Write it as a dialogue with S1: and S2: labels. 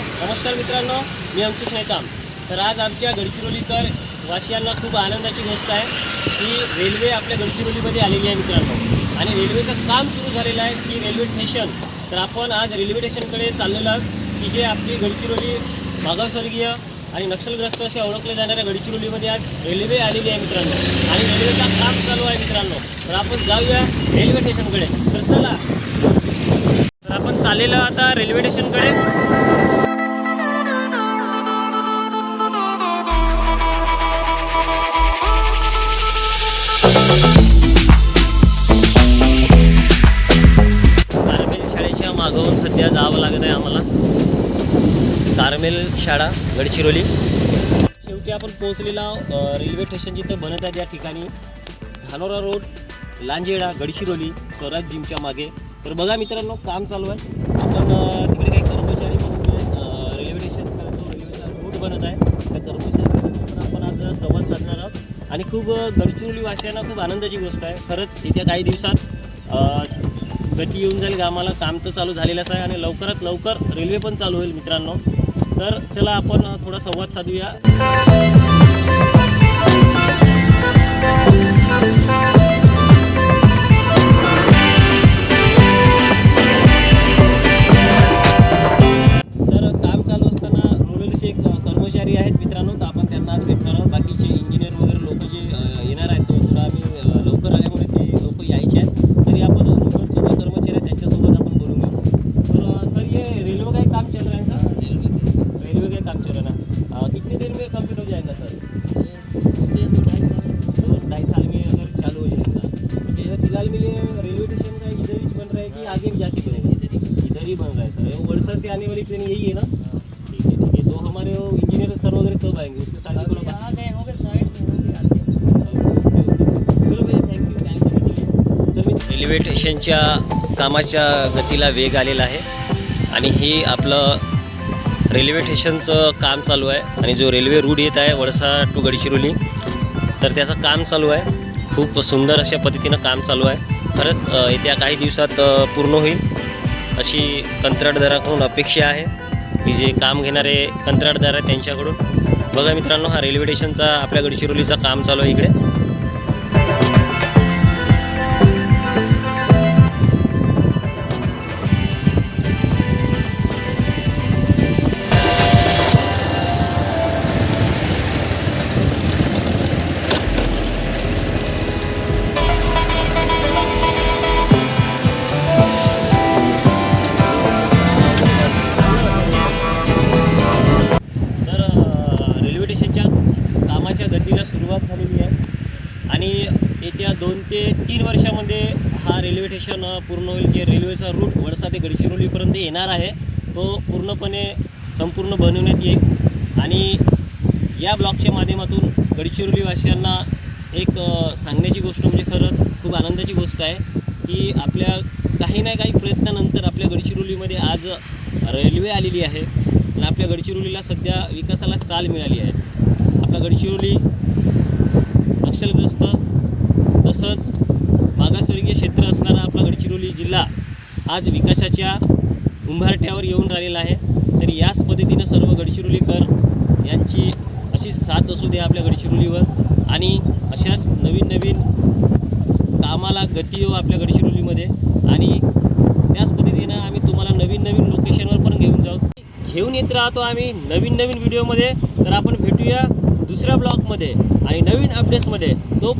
S1: नमस्कार मित्रांनो मी अंकुश नेताम. तर आज आमच्या गडचिरोलीकर वासियांना खूप आनंदाची गोष्ट आहे की रेल्वे आपल्या गडचिरोलीमध्ये आलेली आहे मित्रांनो. आणि रेल्वेचं काम सुरू झालेलं आहे की रेल्वे स्टेशन. तर आपण आज रेल्वे स्टेशनकडे चाललेलो आहोत की जे आपली गडचिरोली मागासवर्गीय आणि नक्षलग्रस्त असे ओळखले जाणाऱ्या गडचिरोलीमध्ये आज रेल्वे आलेली आहे मित्रांनो. आणि रेल्वेचं काम चालू आहे मित्रांनो. तर आपण जाऊया रेल्वे स्टेशनकडे. तर चला. आपण चाललेलं आता रेल्वे स्टेशनकडे. कार्मेल शाळेच्या मागवून सध्या जावं लागत आहे आम्हाला. कार्मेल शाळा गडचिरोली. शेवटी आपण पोहोचलेला रेल्वे स्टेशन जिथं बनत आहे त्या ठिकाणी. धानोरा रोड लांजेडा गडचिरोली स्वराज जिमच्या मागे. तर बघा मित्रांनो काम चालू आहे. आपण तिकडे काही कर्मचारी रेल्वे स्टेशन रेल्वेचा रूट बनत आहे त्या कर्मचारी आपण आज संवाद साधणार आहोत. आणि खूप गडचिरोलीवासियांना गडचिरोली खूप आनंदाची गोष्ट आहे. खरंच येत्या काही दिवसात गती येऊन जाईल कामाला काम तर चालू झालेलंच आहे आणि लवकरात लवकर रेल्वे पण चालू होईल मित्रांनो. तर चला आपण थोडा संवाद साधूया. में कंप्लीट हो जाएगा सर दो ढाई साल में अगर चालू हो जाएगा मुझे फिलहाल में ये रेलवे स्टेशन का इधर ही बन रहा है कि आगे भी जाके बनेगा इधर ही बन रहा है सर ये वर्षा से आने वाली ट्रेन यही है ना ठीक है ठीक है तो हमारे वो इंजीनियर सर वगैरह कब आएंगे उसके साथ ही थोड़ा चलो भैया थँक्यू थँक्यू तर मी रेल्वे स्टेशनच्या कामाच्या गतीला वेग आलेला आहे. आणि ही आपलं रेल्वे स्टेशनचं काम चालू आहे आणि जो रेल्वे रूट येत आहे वडसा टू गडचिरोली तर त्याचं काम चालू आहे. खूप सुंदर अशा पद्धतीनं काम चालू आहे. खरंच येत्या काही दिवसात पूर्ण होईल अशी कंत्राटदाराकडून अपेक्षा आहे. की जे काम घेणारे कंत्राटदार आहेत त्यांच्याकडून. बघा मित्रांनो हा रेल्वे स्टेशनचा आपल्या गडचिरोलीचा काम चालू आहे इकडे. सुरुवात झालेली आहे. आणि येत्या दोन ते तीन वर्षामध्ये हा रेल्वे स्टेशन पूर्ण होईल. जे रेल्वेचा रूट वडसा ते गडचिरोलीपर्यंत येणार आहे तो पूर्णपणे संपूर्ण बनवण्यात येईल. आणि या ब्लॉकच्या माध्यमातून गडचिरोलीवासियांना एक सांगण्याची गोष्ट म्हणजे खरंच खूप आनंदाची गोष्ट आहे की आपल्या काही ना काही प्रयत्नानंतर आपल्या गडचिरोलीमध्ये आज रेल्वे आलेली आहे. आणि आपल्या गडचिरोलीला सध्या विकासाला चाल मिळाली आहे. आपला गडचिरोली नक्षलग्रस्त तसंच मागासवर्गीय क्षेत्र असणारा आपला गडचिरोली जिल्हा आज विकासाच्या उंभारट्यावर येऊन राहिलेला आहे. तर याच पद्धतीनं सर्व गडचिरोलीकर यांची अशी साथ असू दे आपल्या गडचिरोलीवर. आणि अशाच नवीन नवीन कामाला गती येऊ आपल्या गडचिरोलीमध्ये. आणि त्याच पद्धतीनं आम्ही तुम्हाला नवीन नवीन लोकेशनवर पण घेऊन जाऊ. घेऊन येत राहतो आम्ही नवीन नवीन व्हिडिओमध्ये तर आपण भेटूया दुसऱ्या ब्लॉगमध्ये आणि नवीन अपडेट्समध्ये तो